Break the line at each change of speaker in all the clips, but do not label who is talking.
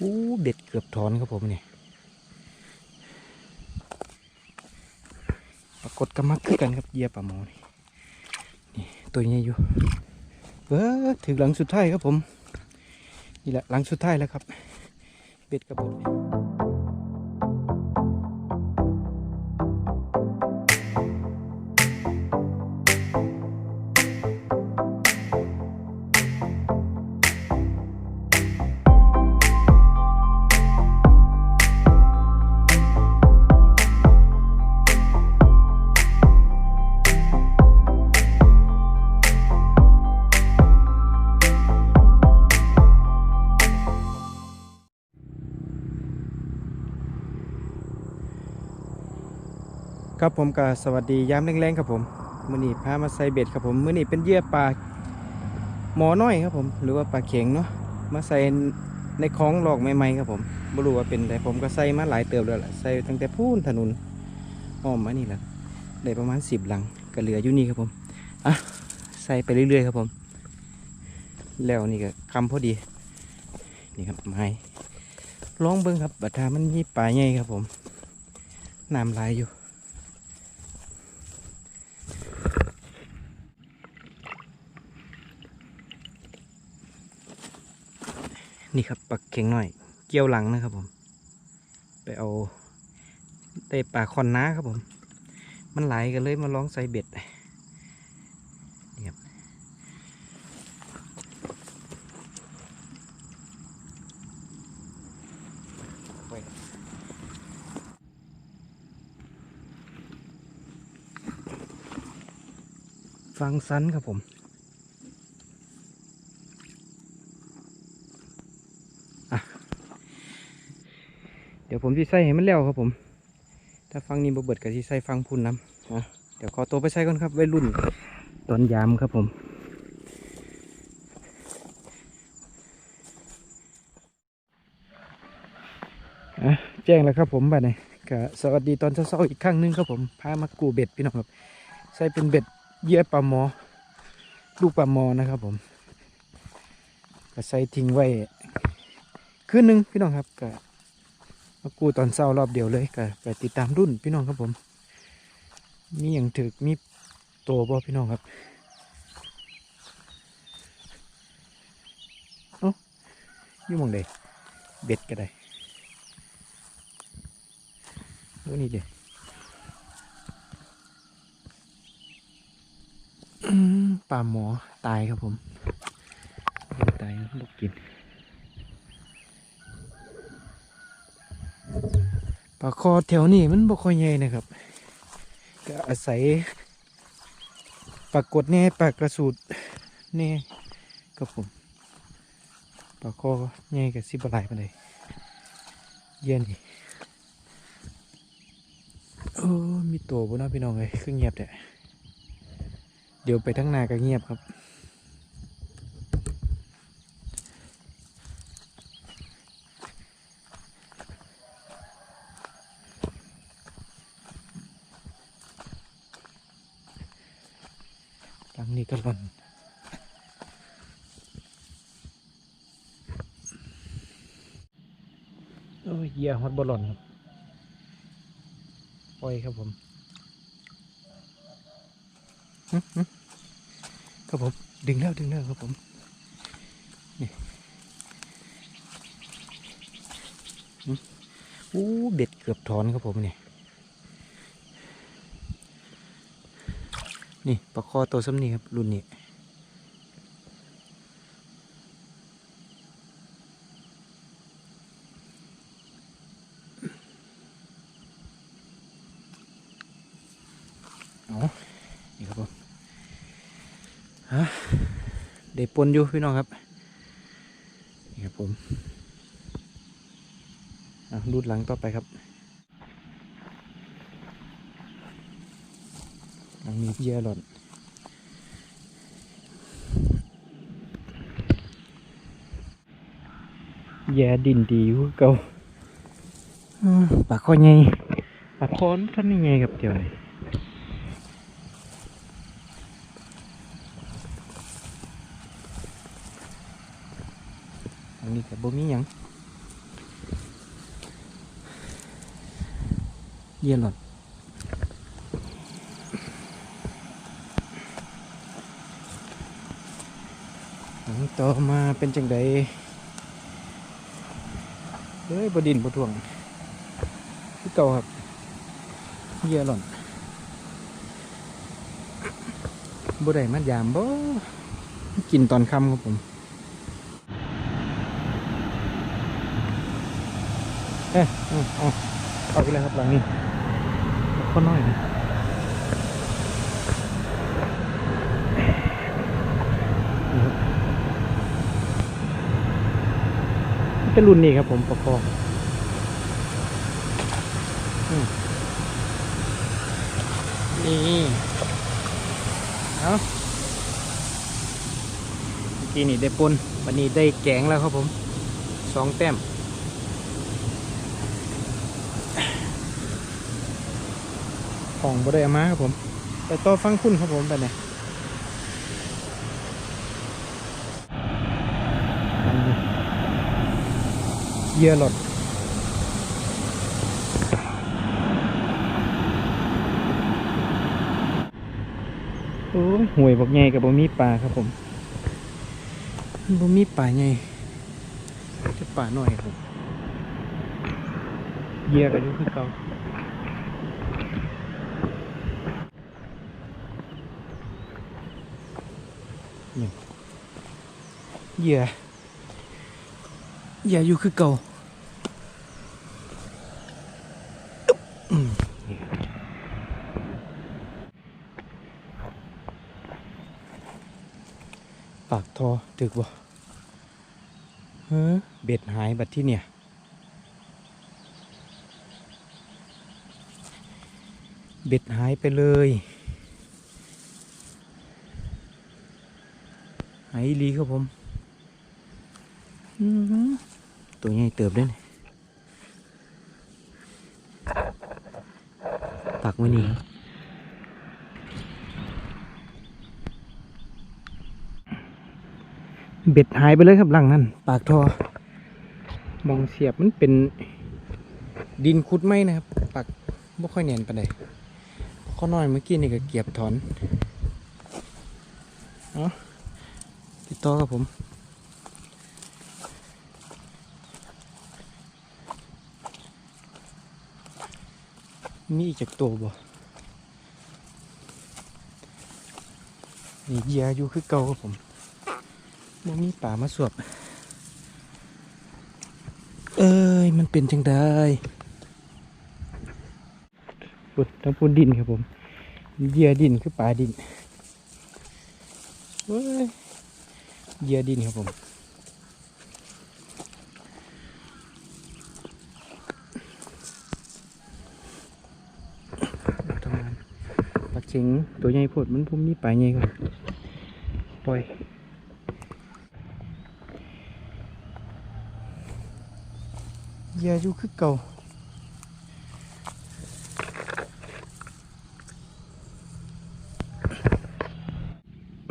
อู้เบ็ดเกือบถอนครับผมเนี่ยปรากฏกำมักคือกันครับเหยียบปลาหมอนี่นี่ตัวใหญ่อยู่เออถึงหลังสุดท้ายครับผม นี่แหละหลังสุดท้ายแล้วครับ เบ็ดกระบอก ครับผมก็สวัสดียามแรงๆครับผมมือนี้พามาใส่เบ็ดครับผมมือนี้เป็นเยื่อปลาหมอน้อยครับผม หรือว่าปลาเข็งเนาะมาใส่ในคลองหลอกใหม่ๆครับผมบ่รู้ว่าเป็นแต่ผมก็ใส่มาหลายเติบแล้วล่ะใส่ตั้งแต่พูนถนนอ้อมมานี่แหละได้ประมาณ10หลังก็เหลืออยู่นี่ครับผมอะใส่ไปเรื่อยๆครับผม แล้วนี่ก็คำพอดี นี่ครับไม้ลองเบิ่งครับบัดทามันมีปลาใหญ่ครับผมน้ำไหลายอยู่ นี่ครับปลาเข็งหน่อย เกี่ยวหลังนะครับผม ไปเอาได้ปลาคอนน้าครับผม มันไหลกันเลยมาลองใส่เบ็ดนี่ครับฟังซันครับผม ดี๋ยวผมจะใส่ให้มันแล้วครับผม ถ้าฟังนี้บเบิดกับที่ใส่ฟังพุ่นน้ำอะเดี๋ยวขอตัวไปใส่ก่อนครับวัยรุ่นตอนยามครับผมอะแจ้งแล้วครับผมบัดนี้ก็สวัสดีตอนเช้าๆอีกครั้งหนึงครับผมพามากูเบ็ดพี่น้องครับ ใส่เป็นเบ็ดเยื่อปลาหมอ ลูกปลาหมอนะครับผมก็ใส่ทิ้งไว้คืนหนึงพี่น้องครับก็ มากูตอนเช้ารอบเดียวเลยก็ไปติดตามรุ่นพี่น้องครับผม มีอย่างถึกมีโตบ่พี่น้องครับเอ้าอยู่มองใดเบ็ดก็ได้ดูนี่เด้อืมปลาหมอตายครับผมตายลูกกิน ปลาคอแถวนี้มันบ่ค่อยใหญ่นะครับ ก็อาศัยปลากดแน่ปลากระสูดแน่ครับผมปลาคอใหญ่กับสิบลายปานใดเย็นโอ้มีตัวบนน้าพี่น้องเลยคือเงียบแต่เดี๋ยวไปทั้งนาก็เงียบครับ หลังนี้ก็หล่นโอ้ย เหยียฮอดบอลล่นครับปล่อยครับผมครับผม ดึงแล้วดึงแล้วครับผมนี่อู้เบ็ดเกือบถอนครับผมนี่นี่ปลาคอตัวซ้ำนี่ครับรุ่นนี้ เอานี่ครับผมฮะเดี๋ยวปนอยู่พี่น้องครับ นี่ครับผมรูดหลังต่อไปครับหลังนี้เยอะหล่อนแย่ดินดีอยู่คือเก่าปากคอใหญ่ปากคอนท่านนี่ไงครับเดี๋ยว นี้กับบ่มีหยังเยี่ยหลอดหลังต่อมาเป็นจังใดเฮ้ยบดินบถ่วงที่เก่าครับเยี่ยหลอดบ่ได้มายามบ่กินตอนค่ำครับผม เอ๊ะอืมเอาเอาไปเลยครับหลังนี้ก็น้อยนะนี่ครับเป็นรุ่นนี้ครับผมประคองอืมนี่เอาเมื่อกี้นี่ได้ปนวันนี้ได้แกงแล้วครับผมสองแต้ม ของบไดเอามาครับผม ไปต่อฟังคุณครับผมไปเนี่ยเยื่อหลดโอ้ยห่วยบอกไงกับบ่มีปลาครับผมบ่มีปลาไงจะปลาหน่อยครับผมเยื่อกันอยู่คือเก่า เหยื่อเหยื่ออยู่คือเก่าปากทอถึกบ่เฮ้อเบ็ดหายบัดที่เนี่ยเบ็ดหายไปเลย หายอีหลีครับผมอื้อหือตัวใหญ่เติบเด้นี่ปักไว้นี่ครับเบ็ดหายไปเลยครับหลังนั่นปากทอมองเสียบมันเป็นดินคุดไหมนะครับ ปักไม่ค่อยเนียนปานใดข้อน้อยเมื่อกี้นี่ก็เกียบถอน เนาะ ติดต่อครับผมมีอีกจากตัวบ่นี่เหยียอยู่คือเก่าครับผมบ่มีป่ามาสวบ เอ้ย มันเป็นจังได้ปุดทั้งพูนดินครับผมเหยียดินคือป่าดินเว้ย เยื่อดินครับผม ทำงานปลาเชิงตัวใหญ่โพดมันพุ่มมีปลาใหญ่ครับปล่อยเยื่ออยู่คือเก่า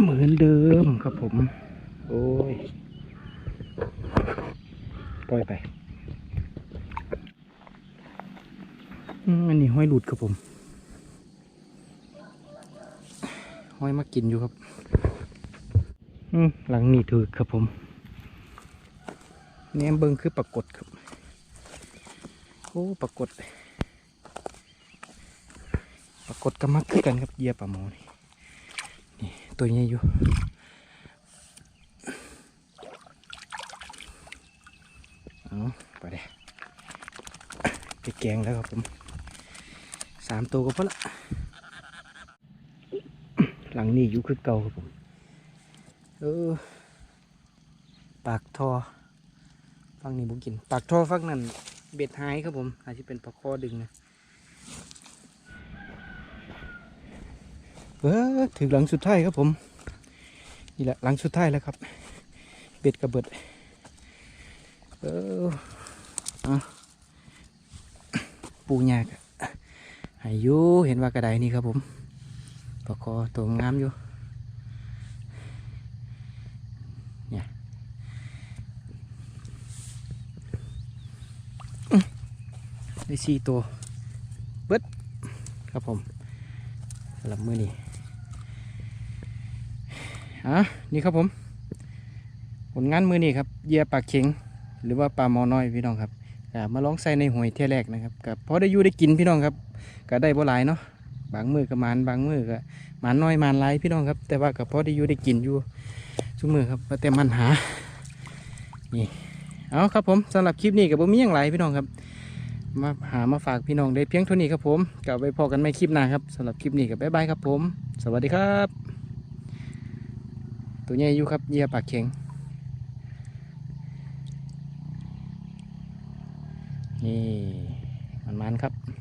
เหมือนเดิมครับผม โอ้ย ปล่อยไป อันนี้ห้อยหลุดครับผม ห้อยมากินอยู่ครับอืหลังนี่ถือครับผมแหนมเบิงคือปรากฏครับ โอ้ปรากฏ ปรากฏกำมักคือกันครับเยียปลาหมอนี่นี่ตัวใหญ่อยู่เอาไปเลยไปแกงแล้วครับผมามตัวก็พอละหลังนี้อยู่คือเก่าครับผมเออปากทอฟังนี้บุกิน ปากทอฟังนั่นเบ็ดหายครับผมอาจจะเป็นปลาคอดึงนะเออถึงหลังสุดท้ายครับผม นี่แหละหลังสุดท้ายแล้วครับ เบ็ดกระเบิดเออเอาปูยากใอายุเห็นว่ากระไดนี่ครับผมปะาคอตัวงามอยู่เนี่ยได้สี่ตัวเบิดครับผมหลับมือนี่อะนี่ครับผม ผลงานมือนี่ครับเยียปากเข็ง หรือว่าปลาหมอน้อยพี่น้องครับ มาลองใส่ในหวยเที่ยแรกนะครับก็พอได้อยู่ได้กินพี่น้องครับ ก็ได้บ่หลายเนาะบางมือก็มานบางมือก็มานน้อยมานหลายพี่น้องครับ แต่ว่าก็พอได้อยู่ได้กินอยู่ทุกมือครับแต่มันหานี่เอาครับผมสำหรับคลิปนี้ก็บ่มีอย่างไรพี่น้องครับ มาหามาฝากพี่น้องได้เพียงเท่านี้ครับผมกลับไปพอกันไม่คลิปหน้าครับสำหรับคลิปนี้ก็บบ๊ายบายครับผม สวัสดีครับ ตัวใหญ่อยู่ครับเยื่อปากเข็ง นี่มันมันครับ